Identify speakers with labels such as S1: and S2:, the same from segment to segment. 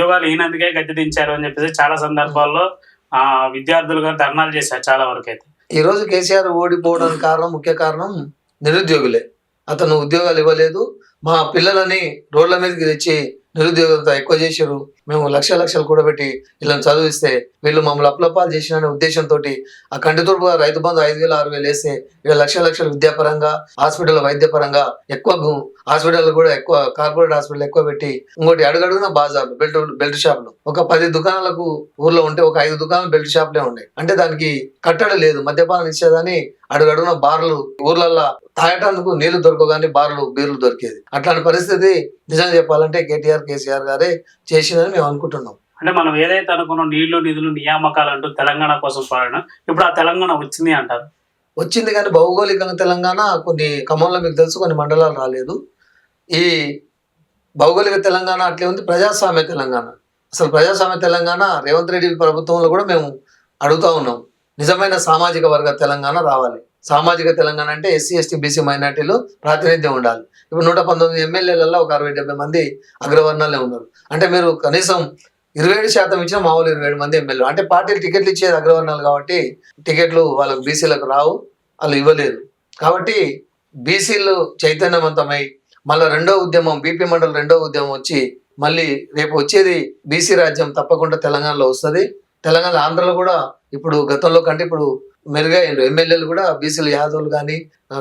S1: ఉద్యోగాలు ఈయనందుకే గద్దె దించారు అని చెప్పేసి చాలా సందర్భాల్లో ఆ విద్యార్థులు గారు ధర్నాలు చేశారు చాలా వరకు అయితే
S2: ఈ రోజు కేసీఆర్ ఓడిపోవడానికి కారణం ముఖ్య కారణం నిరుద్యోగులే. అతను ఉద్యోగాలు ఇవ్వలేదు. మా పిల్లలని రోడ్ల మీదకి తెచ్చి నిరుద్యోగంతో ఎక్కువ చేశారు మేము లక్ష లక్షలు కూడా పెట్టి వీళ్ళని చదివిస్తే వీళ్ళు మమ్మల్ని అప్లపాలు చేసిన ఉద్దేశంతో ఆ కంటితూర్పు రైతు బంధు ఐదు వేలు ఆరు వేలు వేస్తే వీళ్ళ లక్ష లక్షలు విద్యాపరంగా హాస్పిటల్ వైద్యపరంగా ఎక్కువ గు- హాస్పిటల్ కూడా ఎక్కువ కార్పొరేట్ హాస్పిటల్ ఎక్కువ పెట్టి ఇంకోటి అడుగడుగున బాజార్లు బెల్ట్ బెల్ట్ షాపులు. ఒక పది దుకాణాలకు ఊర్లో ఉంటే ఒక ఐదు దుకాణాలు బెల్ట్ షాపులే ఉన్నాయి అంటే దానికి కట్టడం లేదు. మద్యపానం ఇచ్చేదని అడుగడుగున బార్లు ఊర్లల్లో తాగటానికి నీళ్ళు దొరకగానే బార్లు బీర్లు దొరికేది. అట్లాంటి పరిస్థితి నిజం చెప్పాలంటే కేటీఆర్ కేసీఆర్ గారే చేసిందని మేము అనుకుంటున్నాం.
S1: అంటే మనం ఏదైతే అనుకున్నాం నీళ్ళు నిధులు నియామకాలు అంటూ తెలంగాణ కోసం పోరాడడం ఇప్పుడు ఆ తెలంగాణ వచ్చింది అంటారు.
S2: వచ్చింది కానీ భౌగోళికంగా తెలంగాణ కొన్ని ఖమ్మంలో మీకు తెలుసు కొన్ని మండలాలు రాలేదు. ఈ భౌగోళిక తెలంగాణ అట్లే ఉంది ప్రజాస్వామ్య తెలంగాణ. అసలు ప్రజాస్వామ్య తెలంగాణ రేవంత్ రెడ్డి ప్రభుత్వంలో కూడా మేము అడుగుతా ఉన్నాం. నిజమైన సామాజిక వర్గ తెలంగాణ రావాలి. సామాజిక తెలంగాణ అంటే ఎస్సీ ఎస్టీ బీసీ మైనార్టీలు ప్రాతినిధ్యం ఉండాలి. ఇప్పుడు నూట పంతొమ్మిది ఎమ్మెల్యేలలో ఒక అరవై డెబ్బై మంది అగ్రవర్ణాలే ఉన్నారు. అంటే మీరు కనీసం ఇరవై ఏడు శాతం ఇచ్చిన మామూలు ఇరవై ఏడు మంది ఎమ్మెల్యే. అంటే పార్టీలు టికెట్లు ఇచ్చేది అగ్రవర్ణాలు కాబట్టి టికెట్లు వాళ్ళకు బీసీలకు రావు వాళ్ళు ఇవ్వలేదు కాబట్టి బీసీలు చైతన్యవంతమై మళ్ళీ రెండో ఉద్యమం బీపీ మండల్ రెండో ఉద్యమం వచ్చి మళ్ళీ రేపు వచ్చేది బీసీ రాజ్యం తప్పకుండా తెలంగాణలో వస్తుంది. తెలంగాణ ఆంధ్రలో కూడా ఇప్పుడు గతంలో కంటే ఇప్పుడు మెరుగైండు ఎమ్మెల్యేలు కూడా బీసీలు యాదవులు కానీ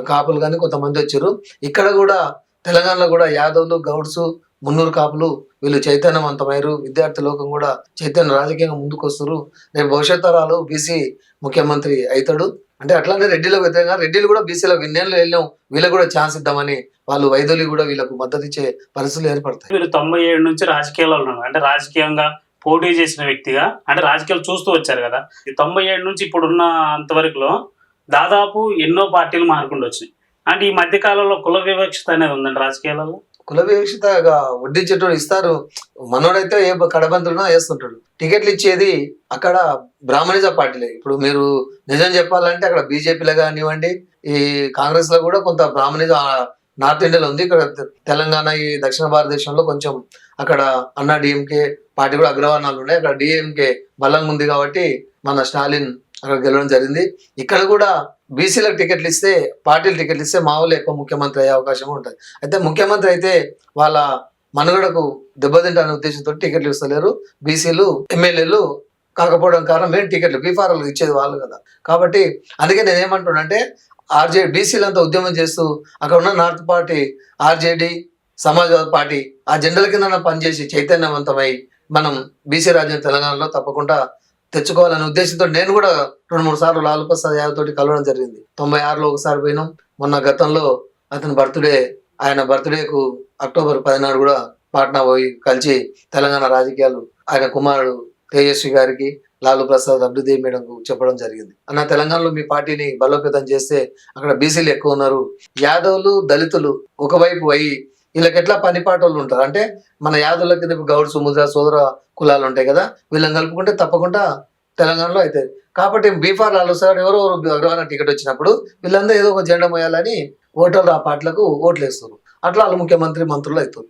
S2: కాపులు కానీ కొంతమంది వచ్చారు. ఇక్కడ కూడా తెలంగాణలో కూడా యాదవులు గౌడ్స్ మున్నూరు కాపులు వీళ్ళు చైతన్యవంతమయ్యారు. విద్యార్థి లోకం కూడా చైతన్య రాజకీయంగా ముందుకు వస్తారు రేపు భవిష్యత్ తరాలు బీసీ ముఖ్యమంత్రి అవుతాడు అంటే అట్లానే రెడ్డిలకు వ్యతిరేకంగా రెడ్డిలు కూడా బీసీలకు ఇన్నేళ్ళు వెళ్ళాం వీళ్ళకి కూడా ఛాన్స్ ఇద్దామని వాళ్ళు వైద్యులు కూడా వీళ్ళకు మద్దతు ఇచ్చే పరిస్థితులు ఏర్పడతాయి.
S1: మీరు తొంభై ఏడు నుంచి రాజకీయాల్లో ఉన్నారు. అంటే రాజకీయంగా పోటీ చేసిన వ్యక్తిగా అంటే రాజకీయాలు చూస్తూ వచ్చారు కదా. తొంభై ఏడు నుంచి ఇప్పుడున్న అంతవరకులో దాదాపు ఎన్నో పార్టీలు మారుకుండా వచ్చినాయి. అంటే ఈ మధ్య కాలంలో కుల వివక్షత అనేది ఉందండి రాజకీయాలలో?
S2: కుల వివక్షతగా వడ్డించేటోడు ఇస్తారు. మనోడైతే ఏ కడబంతున్నా వేస్తుంటాడు. టికెట్లు ఇచ్చేది అక్కడ బ్రాహ్మణిజ పార్టీలే. ఇప్పుడు మీరు నిజం చెప్పాలంటే అక్కడ బీజేపీలో కానివ్వండి ఈ కాంగ్రెస్లో కూడా కొంత బ్రాహ్మణిజ నార్త్ ఇండియాలో ఉంది. ఇక్కడ తెలంగాణ ఈ దక్షిణ భారతదేశంలో కొంచెం అక్కడ అన్నా డిఎంకే పార్టీ కూడా అగ్రవర్ణాలు ఉన్నాయి. అక్కడ డిఎంకే బలంగా ఉంది కాబట్టి మన స్టాలిన్ అక్కడ గెలవడం జరిగింది. ఇక్కడ కూడా బీసీలకు టికెట్లు ఇస్తే పార్టీలు టికెట్లు ఇస్తే మా ఎక్కువ ముఖ్యమంత్రి అయ్యే అవకాశం ఉంటుంది. అయితే ముఖ్యమంత్రి అయితే వాళ్ళ మనుగడకు దెబ్బతింటానే ఉద్దేశంతో టికెట్లు ఇస్తలేరు. బీసీలు ఎమ్మెల్యేలు కాకపోవడం కారణం మెయిన్ టికెట్లు బీఫారాలు ఇచ్చేది వాళ్ళు కదా. కాబట్టి అందుకే నేను ఏమంటున్నానంటే ఆర్జే బీసీలంతా ఉద్యమం చేస్తూ అక్కడ ఉన్న north party RJD Samajwad party ఆ జెండల కింద పనిచేసి చైతన్యవంతమై మనం బీసీ రాజ్యం తెలంగాణలో తప్పకుండా తెచ్చుకోవాలనే ఉద్దేశంతో నేను కూడా రెండు మూడు సార్లు లాల్ ప్రసాద్ యాదవ్ తోటి కలవడం జరిగింది. తొంభై ఆరులో ఒకసారి పోయినాం. మొన్న గతంలో అతని బర్త్డే ఆయన బర్త్డేకు అక్టోబర్ పదినాడు కూడా పాట్నా పోయి కలిసి తెలంగాణ రాజకీయాలు ఆయన కుమారుడు తేజస్వి గారికి లాలు ప్రసాద్ అభివృద్ధి మేడంకు చెప్పడం జరిగింది. అన్న తెలంగాణలో మీ పార్టీని బలోపేతం చేస్తే అక్కడ బీసీలు ఎక్కువ ఉన్నారు. యాదవులు దళితులు ఒకవైపు అయ్యి వీళ్ళకి ఎట్లా పనిపాటోళ్ళు ఉంటారు? అంటే మన యాదవుల కింద గౌడ్ సుముద్ర సోదర కులాలు ఉంటాయి కదా వీళ్ళని కలుపుకుంటే తప్పకుండా తెలంగాణలో అవుతుంది కాబట్టి బీఫార్ లాలు సార్ ఎవరో అగ్రవాణ టికెట్ వచ్చినప్పుడు వీళ్ళందరూ ఏదో ఒక జెండా మోయాలని ఓటర్లు ఆ పార్టీలకు ఓట్లు వేస్తారు అట్లా వాళ్ళు ముఖ్యమంత్రి మంత్రులు అవుతారు.